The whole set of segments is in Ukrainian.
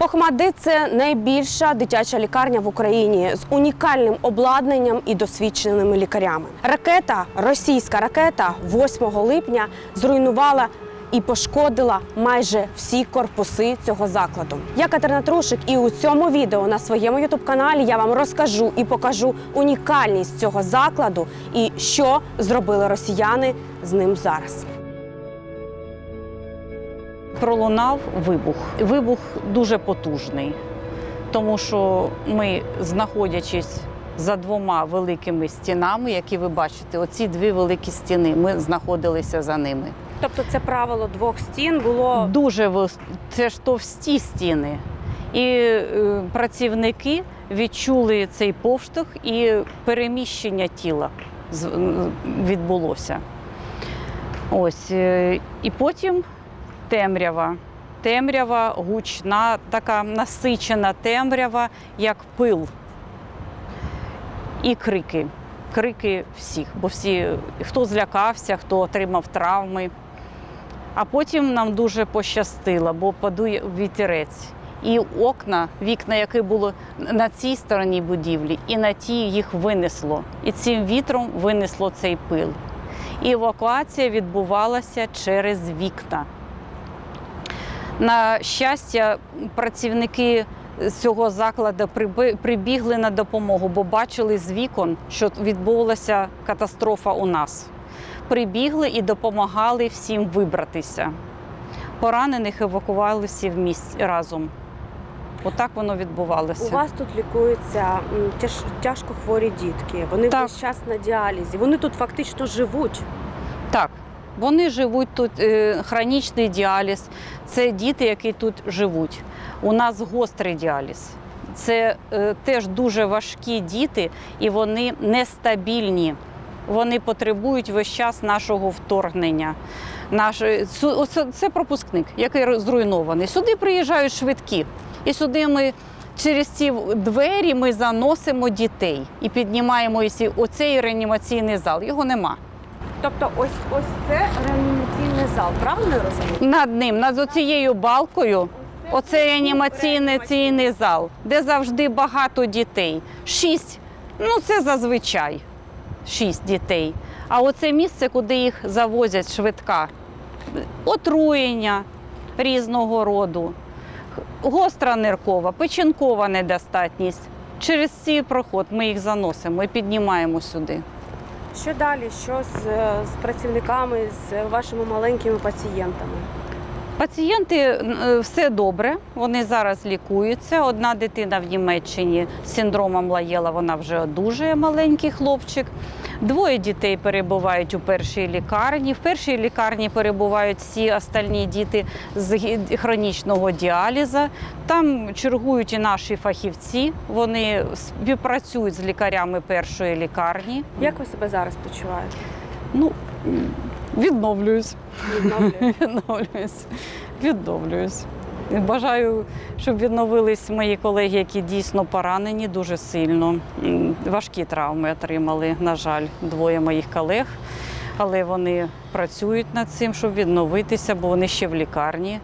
Охмадит це найбільша дитяча лікарня в Україні з унікальним обладнанням і досвідченими лікарями. Ракета, російська ракета, 8 липня зруйнувала і пошкодила майже всі корпуси цього закладу. Я Катерина Трушик, і у цьому відео на своєму ютуб каналі я вам розкажу і покажу унікальність цього закладу і що зробили росіяни з ним зараз. Пролунав вибух. Вибух дуже потужний, тому що ми, знаходячись за двома великими стінами, які ви бачите, оці дві великі стіни, ми знаходилися за ними. Тобто, це правило двох стін було Дуже це ж товсті стіни. І е, працівники відчули цей повштовх і переміщення тіла відбулося. Ось. е, І потім темрява. Темрява гучна, така насичена темрява, як пил. І крики. Крики всіх, бо всі, хто злякався, хто отримав травми. А потім нам дуже пощастило, бо подує вітерець. І окна, вікна, які були на цій стороні будівлі, і на тій їх винесло. І цим вітром винесло цей пил. І евакуація відбувалася через вікна. На щастя, працівники цього закладу прибігли на допомогу, бо бачили з вікон, що відбулася катастрофа у нас. Прибігли і допомагали всім вибратися. Поранених евакували всі в місці разом. Отак воно відбувалося. У вас тут лікуються тяж, тяжко хворі дітки. Вони Так. весь час на діалізі. Вони тут фактично живуть. Так, вони живуть тут, е, хронічний діаліз. Це діти, які тут живуть. У нас гострий діаліз. Це е, теж дуже важкі діти, і вони нестабільні. Вони потребують весь час нашого вторгнення. Наш, е, це пропускник, який зруйнований. Сюди приїжджають швидкі. І сюди ми через ці двері ми заносимо дітей і піднімаємо оцей реанімаційний зал. Його нема. Тобто, ось ось це реанімаційний зал, правильно я розумію? Над ним, над оцією балкою, оце реанімаційний зал, де завжди багато дітей. Шість, ну це зазвичай шість дітей. А оце місце, куди їх завозять швидка, отруєння різного роду, гостра ниркова, печінкова недостатність. Через цей проход ми їх заносимо і піднімаємо сюди. Що далі? Що з, з працівниками, з вашими маленькими пацієнтами? Пацієнти е, все добре, вони зараз лікуються. Одна дитина в Німеччині з синдромом Лаєла, вона вже одужує, маленький хлопчик. Двоє дітей перебувають у першій лікарні. В першій лікарні перебувають всі остальні діти з хронічного діаліза. Там чергують і наші фахівці. Вони співпрацюють з лікарями першої лікарні. Як ви себе зараз почуваєте? Ну, м, відновлююсь. Відновлююсь. Відновлююсь. Бажаю, щоб відновились мої колеги, які дійсно поранені дуже сильно. Важкі травми отримали, на жаль, двоє моїх колег. Але вони працюють над цим, щоб відновитися, бо вони ще в лікарні.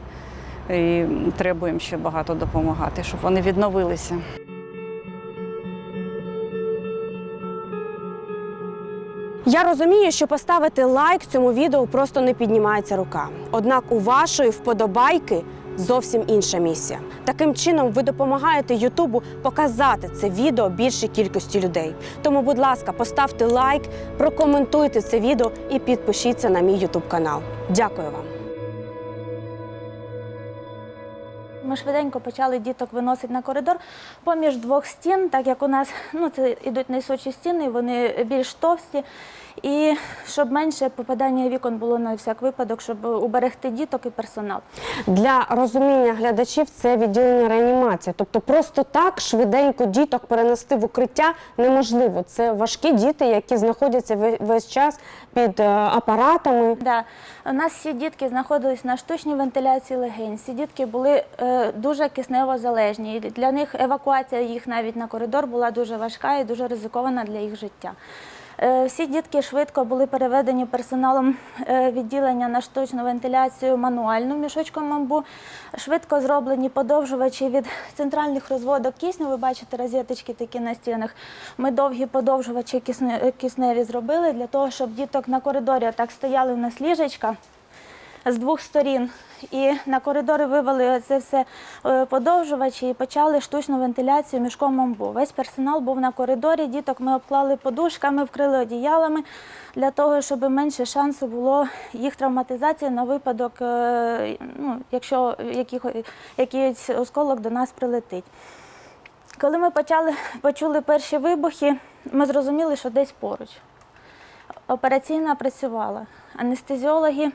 І треба їм ще багато допомагати, щоб вони відновилися. Я розумію, що поставити лайк цьому відео просто не піднімається рука. Однак у вашої вподобайки зовсім інша місія. Таким чином, ви допомагаєте Ютубу показати це відео більшій кількості людей. Тому, будь ласка, поставте лайк, прокоментуйте це відео і підпишіться на мій Ютуб канал. Дякую вам. Ми швиденько почали діток виносити на коридор поміж двох стін, так як у нас ну, це ідуть несучі стіни, вони більш товсті. І щоб менше попадання вікон було на всяк випадок, щоб уберегти діток і персонал. Для розуміння глядачів це відділення реанімації. Тобто просто так швиденько діток перенести в укриття неможливо. Це важкі діти, які знаходяться ве- весь час під е, апаратами. Да. У нас всі дітки знаходились на штучній вентиляції легень. Всі дітки були е, дуже киснево залежні. Для них евакуація їх навіть на коридор була дуже важка і дуже ризикована для їх життя. Е, Всі дітки швидко були переведені персоналом е, відділення на штучну вентиляцію мануальну мішочком амбу. Швидко зроблені подовжувачі від центральних розводок кисню. Ви бачите розеточки такі на стінах. Ми довгі подовжувачі кисне- кисневі зробили для того, щоб діток на коридорі так стояли в нас з двох сторін. І на коридори вивели це все е, подовжувачі і почали штучну вентиляцію мішком амбу. Весь персонал був на коридорі, діток ми обклали подушками, вкрили одіялами для того, щоб менше шансу було їх травматизації на випадок, е, ну, якщо якийсь осколок до нас прилетить. Коли ми почали, почули перші вибухи, ми зрозуміли, що десь поруч. Операційна працювала. Анестезіологи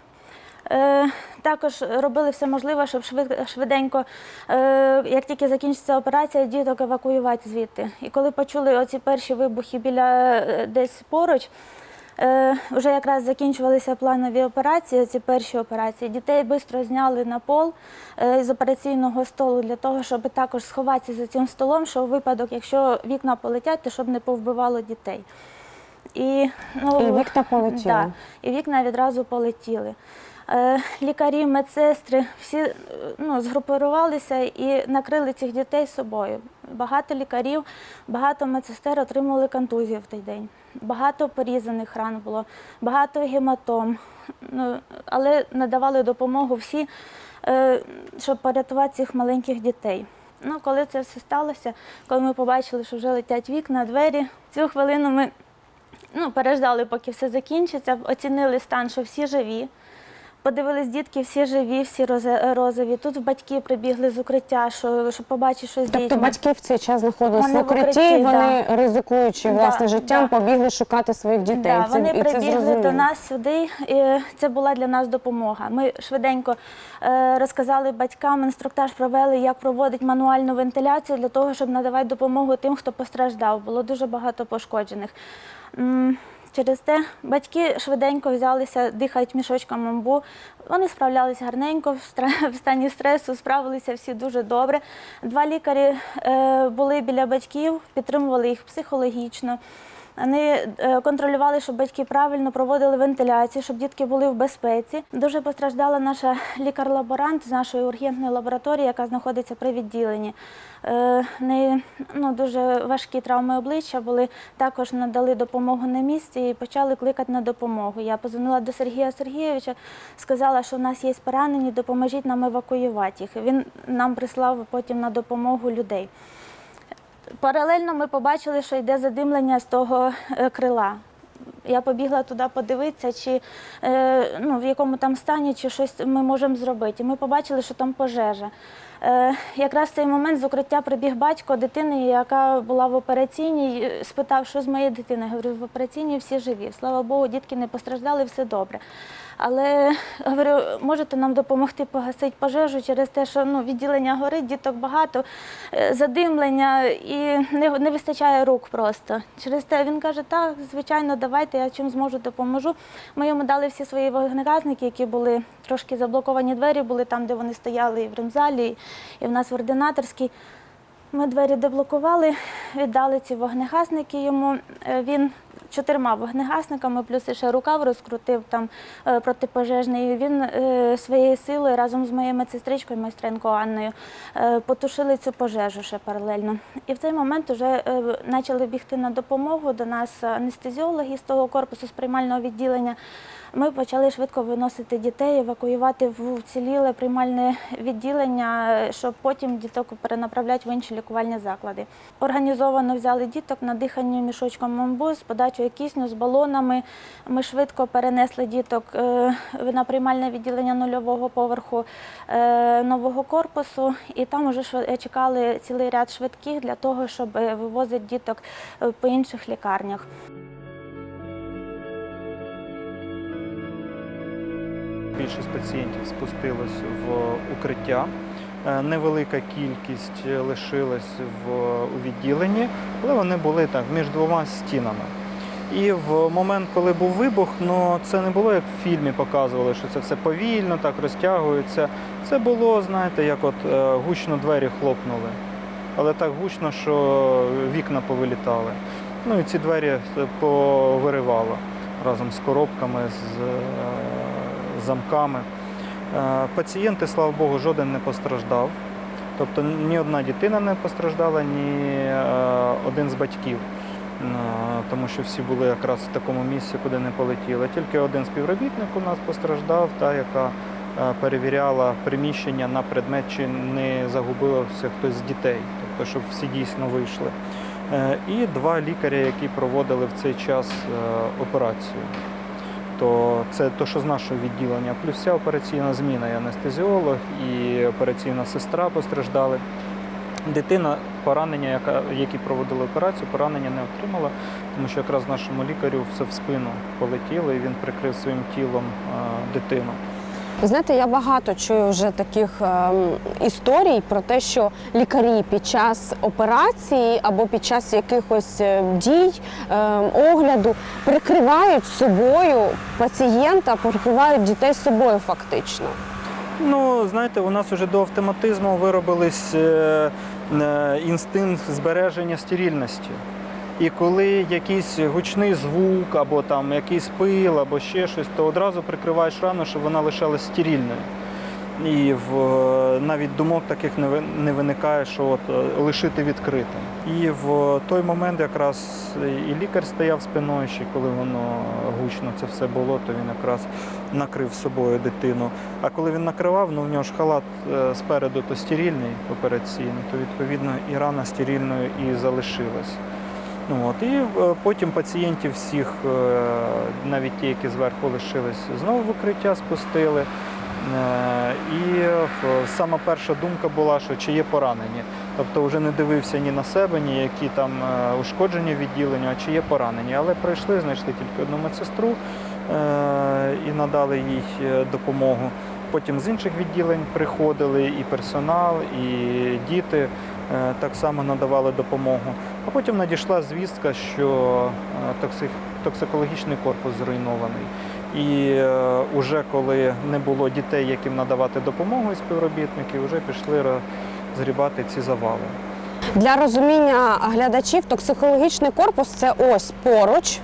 також робили все можливе, щоб швиденько, е, як тільки закінчиться операція, діток евакуювати звідти. І коли почули оці перші вибухи біля е, десь поруч, е, вже якраз закінчувалися планові операції, ці перші операції. Дітей швидко зняли на пол е, з операційного столу для того, щоб також сховатися за цим столом, що у випадок, якщо вікна полетять, то щоб не повбивало дітей. І, ну, І вікна полетіли. Да, і вікна відразу полетіли. Е, Лікарі, медсестри всі е, ну, згрупувалися і накрили цих дітей собою. Багато лікарів, багато медсестер отримали контузію в той день. Багато порізаних ран було, багато гематом. Ну, але надавали допомогу всі, е, щоб порятувати цих маленьких дітей. Ну, коли це все сталося, коли ми побачили, що вже летять вікна, двері, цю хвилину ми ну, переждали, поки все закінчиться, оцінили стан, що всі живі. Подивились дітки, всі живі, всі розові. Тут батьки прибігли з укриття, що, щоб побачити, що з Тобто дітьми. батьки в цей час знаходилися Вони в в укритті, укритті, і вони ризикуючи Да, власне життям, да. побігли шукати своїх дітей. Да, Це- вони і це прибігли зрозуміло. до нас сюди, і це була для нас допомога. Ми швиденько е, розказали батькам, інструктаж провели, як проводить мануальну вентиляцію для того, щоб надавати допомогу тим, хто постраждав. Було дуже багато пошкоджених. М, Через те батьки швиденько взялися, дихають мішочком амбу. Вони справлялися гарненько в стані стресу, справилися всі дуже добре. Два лікарі е, були біля батьків, підтримували їх психологічно. Вони е, контролювали, щоб батьки правильно проводили вентиляцію, щоб дітки були в безпеці. Дуже постраждала наша лікар-лаборант з нашої ургентної лабораторії, яка знаходиться при відділенні. Е, В неї ну, дуже важкі травми обличчя були. Також надали допомогу на місці і почали кликати на допомогу. Я позвонила до Сергія Сергійовича, сказала, що в нас є поранені, допоможіть нам евакуювати їх. Він нам прислав потім на допомогу людей. Паралельно ми побачили, що йде задимлення з того е, крила. Я побігла туди подивитися, чи е, ну, в якому там стані, чи щось ми можемо зробити. І ми побачили, що там пожежа. Е, якраз цей момент з укриття прибіг батько дитини, яка була в операційній, е, спитав, що з моєю дитиною. Говорю, в операційній всі живі. Слава Богу, дітки не постраждали, все добре. Але говорю, можете нам допомогти погасити пожежу через те, що ну, відділення горить, діток багато, е, задимлення і не, не вистачає рук просто. Через те він каже, так, звичайно, давайте, я чим зможу, допоможу. Ми йому дали всі свої вогнегасники, які були трошки заблоковані двері, були там, де вони стояли, і в ремзалі, і в нас в ординаторській. Ми двері деблокували, віддали ці вогнегасники йому. Е, Він чотирма вогнегасниками, плюс ще рукав розкрутив там е, протипожежний. Він е, своєю силою разом з моєю медсестричкою, майстренкою Анною, потушили цю пожежу ще паралельно. І в цей момент вже почали бігти на допомогу до нас анестезіологи з того корпусу з приймального відділення. Ми почали швидко виносити дітей, евакуювати в уціліле приймальне відділення, щоб потім діток перенаправляти в інші лікувальні заклади. Організовано взяли діток на дихання мішочком мамбу з подачою кисню, з балонами. Ми швидко перенесли діток е, на приймальне відділення нульового поверху е, нового корпусу, і там вже чекали цілий ряд швидких для того, щоб е, вивозити діток по інших лікарнях. Більшість пацієнтів спустилась в укриття. Е, Невелика кількість лишилась в у відділенні, але вони були так між двома стінами. І в момент, коли був вибух, ну це не було як в фільмі показували, що це все повільно, так розтягується. Це було, знаєте, як от е, гучно двері хлопнули. Але так гучно, що вікна повилітали. Ну і ці двері повиривало разом з коробками, з е, замками. Е, Пацієнти, слава Богу, жоден не постраждав. Тобто ні одна дитина не постраждала, ні е, один з батьків. Е, Тому що всі були якраз в такому місці, куди не полетіли. Тільки один співробітник у нас постраждав, та яка перевіряла приміщення на предмет, чи не загубився хтось з дітей, тобто, щоб всі дійсно вийшли. І два лікаря, які проводили в цей час операцію. То це то, що з нашого відділення. Плюс вся операційна зміна і анестезіолог, і операційна сестра постраждали. Дитина поранення, яка, які проводили операцію, поранення не отримала, тому що якраз нашому лікарю все в спину полетіло, і він прикрив своїм тілом е, дитину. Ви знаєте, я багато чую вже таких ем, історій про те, що лікарі під час операції або під час якихось е, дій, ем, огляду прикривають собою пацієнта, прикривають дітей собою фактично. Ну, знаєте, у нас вже до автоматизму виробились е, е, інстинкт збереження стерильності. І коли якийсь гучний звук, або там якийсь пил, або ще щось, то одразу прикриваєш рану, щоб вона лишалась стерильною. І в, навіть думок таких не, не виникає, що от, е, лишити відкритим. І в той момент якраз і лікар стояв спиною, ще коли воно гучно це все було, то він якраз накрив собою дитину. А коли він накривав, ну в нього ж халат е, спереду то стерильний операційний, то відповідно і рана стерильною і залишилась. Ну, от, і е, потім пацієнтів всіх, е, навіть ті, які зверху лишились, знову в укриття спустили. Е, І сама перша думка була, що чи є поранені. Тобто вже не дивився ні на себе, ні які там ушкодження відділення, а чи є поранені. Але прийшли, знайшли тільки одну медсестру і надали їй допомогу. Потім з інших відділень приходили і персонал, і діти так само надавали допомогу. А потім надійшла звістка, що е, токсикологічний корпус зруйнований. І е, уже коли не було дітей, яким надавати допомогу і співробітників, вже пішли згрібати ці завали. Для розуміння глядачів токсикологічний корпус це ось поруч.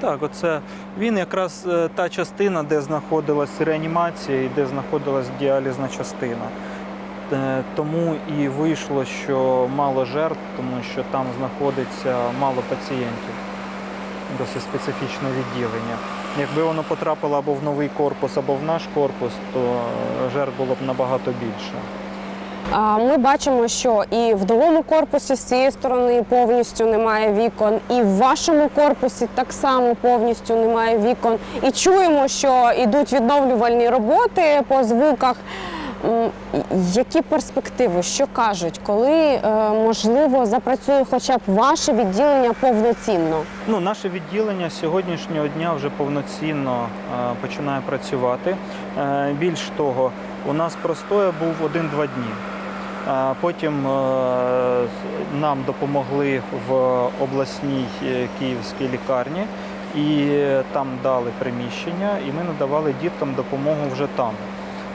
Так, оце він якраз е, та частина, де знаходилась реанімація і де знаходилась діалізна частина. Е, Тому і вийшло, що мало жертв, тому що там знаходиться мало пацієнтів. Досить специфічне відділення. Якби воно потрапило або в новий корпус, або в наш корпус, то е, жертв було б набагато більше. Ми бачимо, що і в новому корпусі з цієї сторони повністю немає вікон, і в вашому корпусі так само повністю немає вікон. І чуємо, що йдуть відновлювальні роботи по звуках. Які перспективи, що кажуть, коли е, можливо запрацює хоча б ваше відділення повноцінно? Ну, наше відділення сьогоднішнього дня вже повноцінно е, починає працювати. Е, більш того, у нас простоя був один-два дні. Потім нам допомогли в обласній київській лікарні і там дали приміщення, і ми надавали діткам допомогу вже там.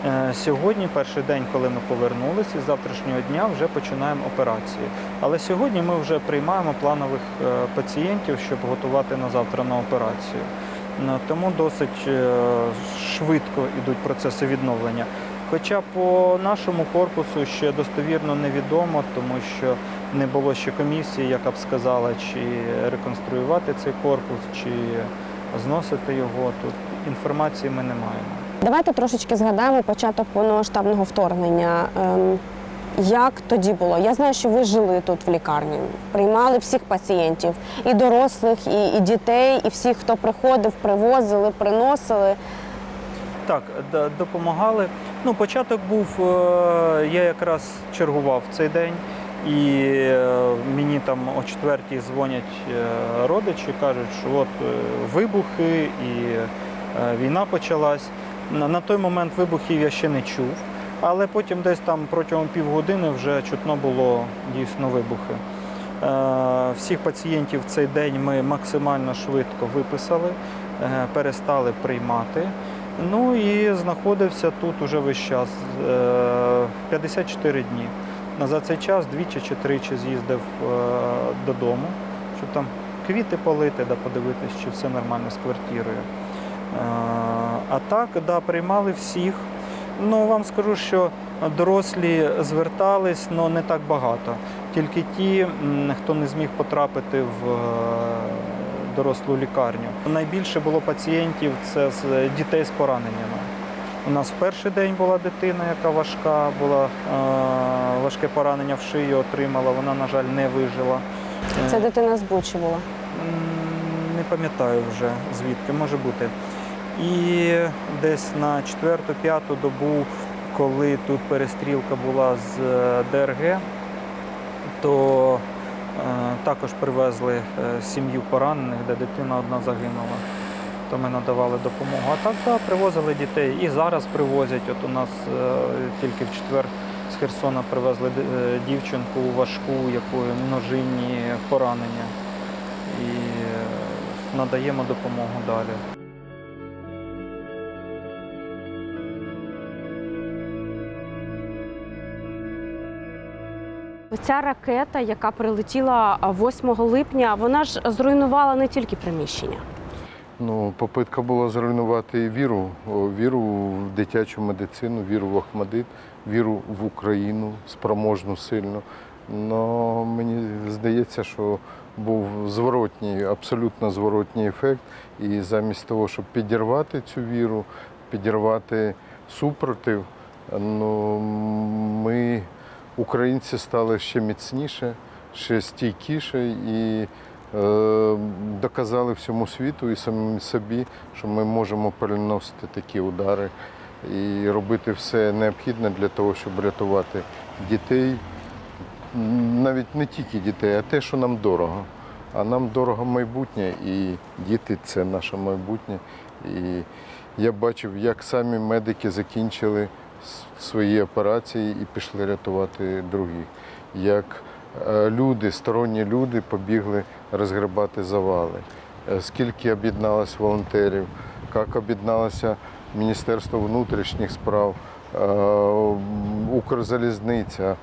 Е, Сьогодні, перший день, коли ми повернулися, з завтрашнього дня вже починаємо операції. Але сьогодні ми вже приймаємо планових е, пацієнтів, щоб готувати на завтра на операцію. Е, Тому досить швидко йдуть процеси відновлення. Хоча по нашому корпусу ще достовірно невідомо, тому що не було ще комісії, яка б сказала, чи реконструювати цей корпус, чи зносити його. Тут інформації ми не маємо. Давайте трошечки згадаємо початок повномасштабного вторгнення. Ем, Як тоді було? Я знаю, що ви жили тут в лікарні, приймали всіх пацієнтів, і дорослих, і, і дітей, і всіх, хто приходив, привозили, приносили. Так, допомагали. Ну, початок був, е, я якраз чергував цей день, і е, мені там о четвертій дзвонять е, родичі, кажуть, що от вибухи і війна почалась. На, той момент вибухів я ще не чув, але потім десь там протягом півгодини вже чутно було дійсно вибухи. Е, Всіх пацієнтів в цей день ми максимально швидко виписали, е, перестали приймати. Ну і знаходився тут уже весь час е, 54 дні. За цей час двічі чи тричі з'їздив е, додому, щоб там квіти полити, да, подивитись, чи все нормально з квартирою. А так, да, приймали всіх. Ну, вам скажу, що дорослі звертались, але не так багато. Тільки ті, хто не зміг потрапити в е, дорослу лікарню. Найбільше було пацієнтів це з дітей з пораненнями. У нас в перший день була дитина, яка важка, була е, важке поранення в шию отримала. Вона, на жаль, не вижила. Це дитина з Бучі була. Не пам'ятаю вже звідки, може бути. І десь на четверту-п'яту добу, коли тут перестрілка була з е, ДРГ, то е, також привезли е, сім'ю поранених, де дитина одна загинула. То ми надавали допомогу. А так, да, привозили дітей. І зараз привозять. От у нас тільки в четвер з Херсона привезли дівчинку важку, якої множинні поранення і надаємо допомогу далі. Ця ракета, яка прилетіла 8 липня, вона ж зруйнувала не тільки приміщення. Ну, попитка була зруйнувати віру, віру в дитячу медицину, віру в Ахмадит, віру в Україну, спроможну сильно. Но мені здається, що був зворотній, абсолютно зворотній ефект. І замість того, щоб підірвати цю віру, підірвати супротив, ну, ми, українці, стали ще міцніше, ще стійкіше і е, доказали всьому світу і самим собі, що ми можемо переносити такі удари і робити все необхідне для того, щоб рятувати дітей, навіть не тільки дітей, а те, що нам дорого. А нам дорого майбутнє, і діти це наше майбутнє. І я бачив, як самі медики закінчили свої операції і пішли рятувати других. Як е, люди, сторонні люди побігли розгребати завали. Е, Скільки об'єдналось волонтерів, як об'єдналося Міністерство внутрішніх справ, е, Укрзалізниця,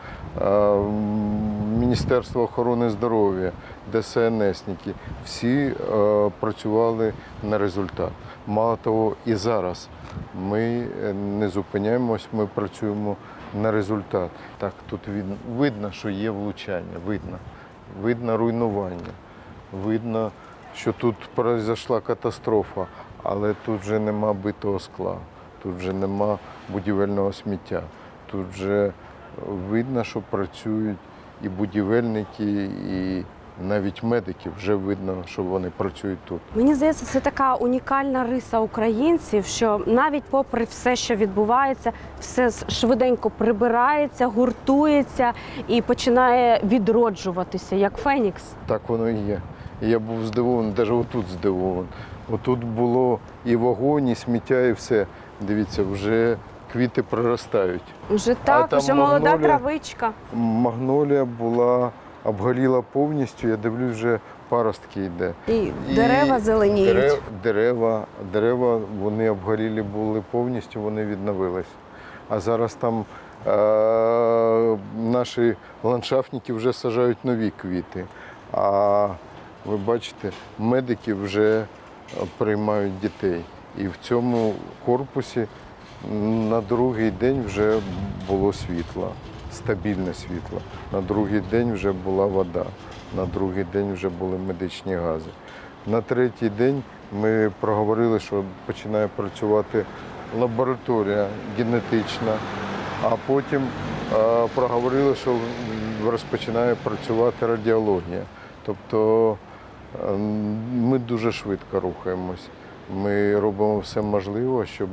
Міністерство охорони здоров'я, ДСНСники. Всі працювали на результат. Мало того, і зараз ми е, не зупиняємось, ми працюємо на результат. Так, тут видно, що є влучання, видно, видно руйнування, видно, що тут произошла катастрофа, але тут вже нема битого скла, тут вже нема будівельного сміття. Тут вже видно, що працюють і будівельники, і навіть медики вже видно, що вони працюють тут. Мені здається, це така унікальна риса українців, що навіть попри все, що відбувається, все швиденько прибирається, гуртується і починає відроджуватися, як Фенікс. Так воно і є. Я був здивований, навіть отут здивований. Отут було і вогонь, і сміття, і все. Дивіться, вже квіти проростають. Вже так, вже молода травичка. Магнолія була обгоріла повністю, я дивлюсь, вже паростки йде. І, І дерева зеленіють. Дерев, дерева, дерева, вони обгорілі були повністю, вони відновились. А зараз там е- наші ландшафтники вже саджають нові квіти. А ви бачите, медики вже е, приймають дітей. І в цьому корпусі на другий день вже було світло, стабільне світло. На другий день вже була вода, на другий день вже були медичні гази. На третій день ми проговорили, що починає працювати лабораторія генетична, а потім е, проговорили, що розпочинає працювати радіологія. Тобто е, ми дуже швидко рухаємось. Ми робимо все можливе, щоб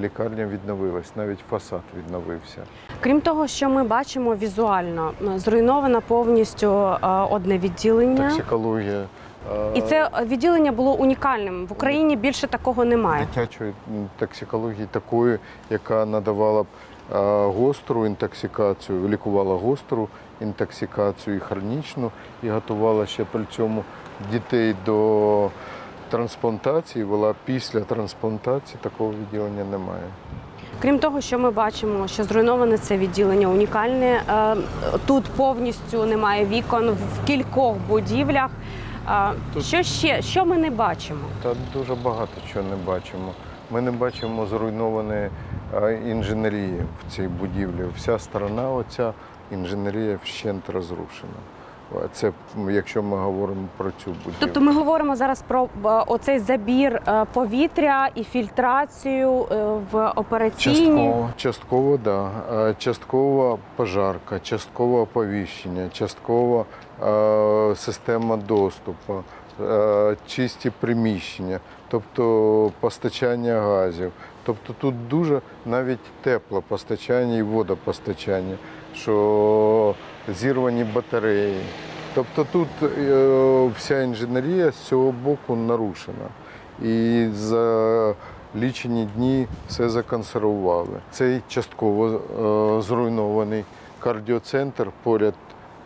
лікарня відновилась, навіть фасад відновився. Крім того, що ми бачимо візуально, зруйновано повністю е, одне відділення. Токсикологія. е, І це відділення було унікальним. В Україні більше такого немає. дитячої токсикології такої, яка надавала б е, гостру інтоксикацію, лікувала гостру інтоксикацію і хронічну, і готувала ще при цьому дітей до трансплантації. Вела після трансплантації такого відділення немає. Крім того, що ми бачимо, що зруйноване це відділення унікальне. Е, Тут повністю немає вікон в кількох будівлях. Тут- Що ще? Що ми не бачимо? Та дуже багато чого не бачимо. Ми не бачимо зруйнованої е, інженерії в цій будівлі. Вся сторона, оця інженерія вщент розрушена. Це якщо ми говоримо про цю будівлю. Тобто ми говоримо зараз про е, оцей забір е, повітря і фільтрацію е, в операційні. Частково, частково, да. Частково пожарка, частково оповіщення, частково е, система доступу, е, чисті приміщення, тобто постачання газів. Тобто тут дуже навіть теплопостачання і водопостачання, що зірвані батареї. Тобто тут е, вся інженерія з цього боку нарушена. І за лічені дні все законсервували. Цей частково е, зруйнований кардіоцентр поряд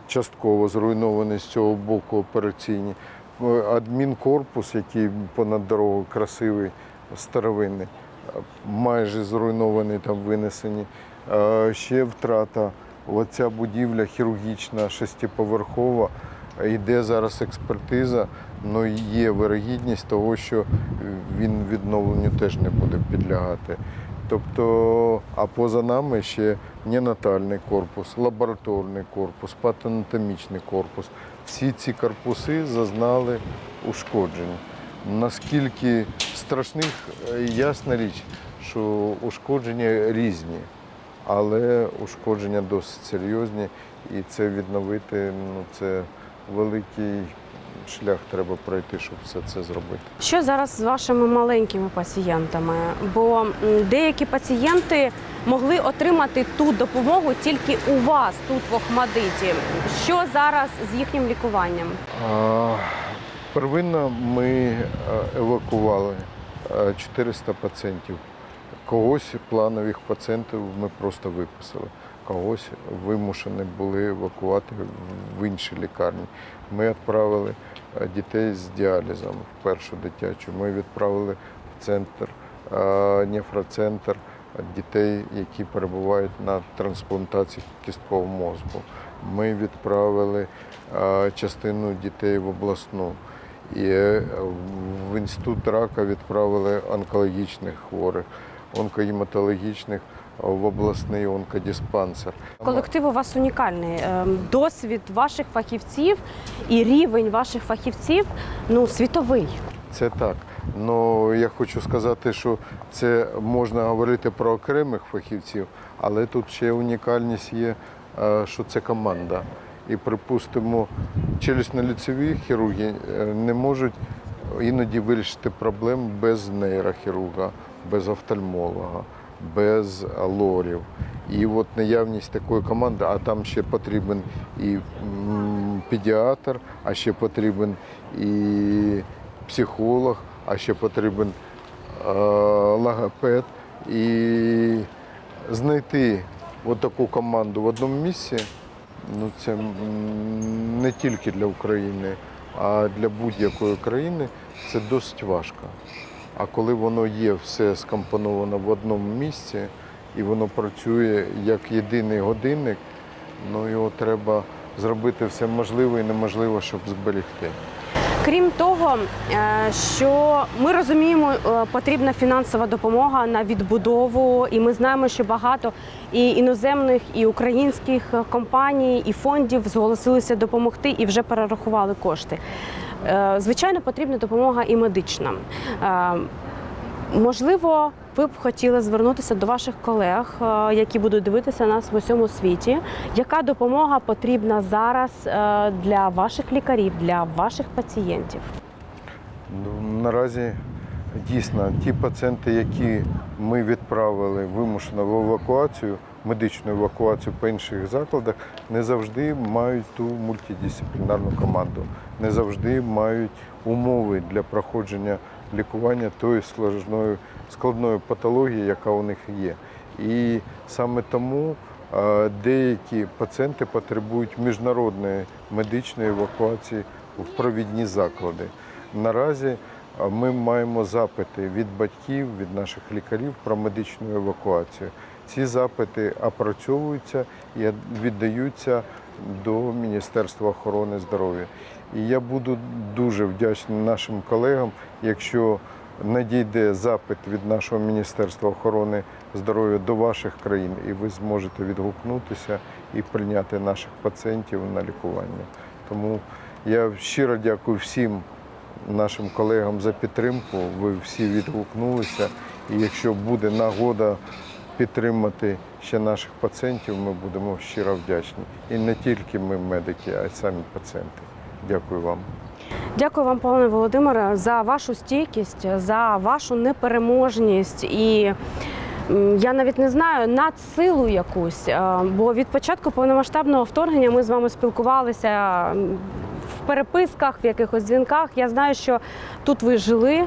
частково зруйнований з цього боку операційні. Е, Адмінкорпус, який понад дорогою красивий, старовинний, майже зруйнований, там винесені. Ще втрата. Оця будівля хірургічна, шестиповерхова. Йде зараз експертиза, але є вирогідність того, що він відновленню теж не буде підлягати. Тобто, а поза нами ще ненатальний корпус, лабораторний корпус, патанатомічний корпус. Всі ці корпуси зазнали ушкоджень. Наскільки страшних, е, ясна річ, що ушкодження різні, але ушкодження досить серйозні, і це відновити ну, це великий шлях треба пройти, щоб все це зробити. Що зараз з вашими маленькими пацієнтами? Бо деякі пацієнти могли отримати ту допомогу тільки у вас тут в Охмадиті. Що зараз з їхнім лікуванням? А, Первинно ми е, евакували е, 400 пацієнтів. Когось планових пацієнтів ми просто виписали, когось вимушені були евакувати в інші лікарні. Ми відправили е, дітей з діалізом в першу дитячу. Ми відправили в центр, е, нефроцентр дітей, які перебувають на трансплантації кісткового мозку. Ми відправили е, частину дітей в обласну. І в інститут рака відправили онкологічних хворих, онкогематологічних в обласний онкодиспансер. Колектив у вас унікальний. Ем, Досвід ваших фахівців і рівень ваших фахівців ну світовий. Це так. Ну я хочу сказати, що це можна говорити про окремих фахівців, але тут ще унікальність є, е, що це команда. І, припустимо, челюстно-лицеві хірурги е, не можуть іноді вирішити проблем без нейрохірурга, без офтальмолога, без лорів. І от наявність такої команди, а там ще потрібен і педіатр, а ще потрібен і психолог, а ще потрібен е, логопед. І знайти таку команду в одному місці, ну це не тільки для України, а для будь-якої країни це досить важко. А коли воно є все скомпоновано в одному місці і воно працює як єдиний годинник, ну його треба зробити все можливе і неможливе, щоб зберегти. Крім того, е, що ми розуміємо, е, потрібна фінансова допомога на відбудову, і ми знаємо, що багато і іноземних, і українських компаній і фондів зголосилися допомогти і вже перерахували кошти. Е, Звичайно, потрібна допомога і медична. Е, Можливо, ви б хотіли звернутися до ваших колег, е, які будуть дивитися нас в усьому світі. Яка допомога потрібна зараз для ваших лікарів, для ваших пацієнтів? Ну, Наразі дійсно ті пацієнти, які ми відправили вимушено в евакуацію, медичну евакуацію по інших закладах, не завжди мають ту мультидисциплінарну команду, не завжди мають умови для проходження лікування тої складної, складної патології, яка у них є. І саме тому е, деякі пацієнти потребують міжнародної медичної евакуації в провідні заклади. Наразі ми маємо запити від батьків, від наших лікарів про медичну евакуацію. Ці запити опрацьовуються і віддаються до Міністерства охорони здоров'я. І я буду дуже вдячний нашим колегам, якщо надійде запит від нашого Міністерства охорони здоров'я до ваших країн, і ви зможете відгукнутися і прийняти наших пацієнтів на лікування. Тому я щиро дякую всім нашим колегам за підтримку. Ви всі відгукнулися. І якщо буде нагода підтримати ще наших пацієнтів, ми будемо щиро вдячні. І не тільки ми, медики, а й самі пацієнти. Дякую вам. Дякую вам, пане Володимире, за вашу стійкість, за вашу непереможність і. Я навіть не знаю надсилу якусь, е, бо від початку повномасштабного вторгнення ми з вами спілкувалися в переписках, в якихось дзвінках. Я знаю, що тут ви жили,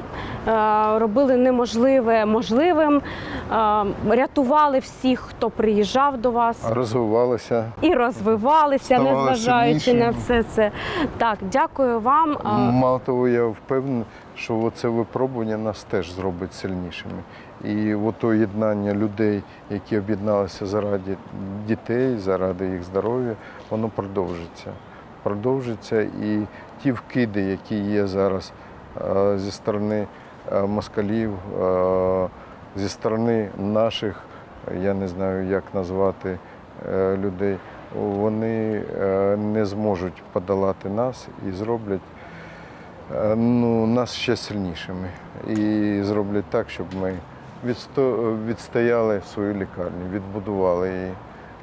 робили неможливе можливим, е, рятували всіх, хто приїжджав до вас Розвивалися. і розвивалися, незважаючи на все це. Так, дякую вам. Е, Мало того, я впевнений, що це випробування нас теж зробить сильнішими. І ото єднання людей, які об'єдналися заради дітей, заради їх здоров'я, воно продовжиться. Продовжиться і ті вкиди, які є зараз е, зі сторони е, москалів, е, зі сторони наших, я не знаю, як назвати е, людей, вони е, не зможуть подолати нас і зроблять е, ну, нас ще сильнішими. І зроблять так, щоб ми відсто... відстояли свою лікарню, відбудували її,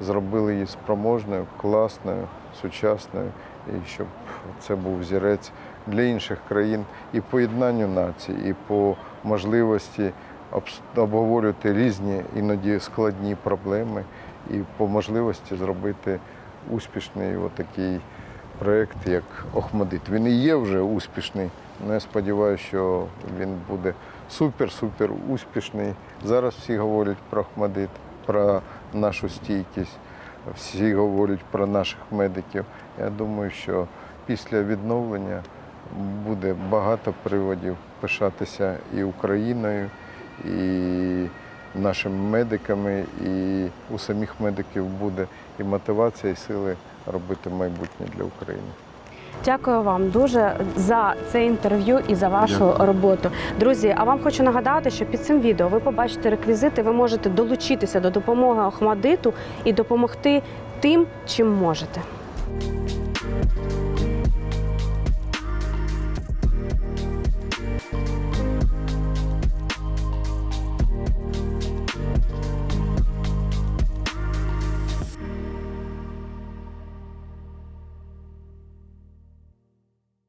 зробили її спроможною, класною, сучасною, і щоб це був зірець для інших країн і по єднанню націй, і по можливості обговорювати різні іноді складні проблеми, і по можливості зробити успішний отакий проєкт, як Охмадит. Він і є вже успішний. але я сподіваюся, що він буде супер-супер успішний. Зараз всі говорять про Охмадит, про нашу стійкість, всі говорять про наших медиків. Я думаю, що після відновлення буде багато приводів пишатися і Україною, і нашими медиками, і у самих медиків буде і мотивація, і сили робити майбутнє для України. Дякую вам дуже за це інтерв'ю і за вашу Дякую. роботу. Друзі, а вам хочу нагадати, що під цим відео ви побачите реквізити, ви можете долучитися до допомоги Охмадиту і допомогти тим, чим можете.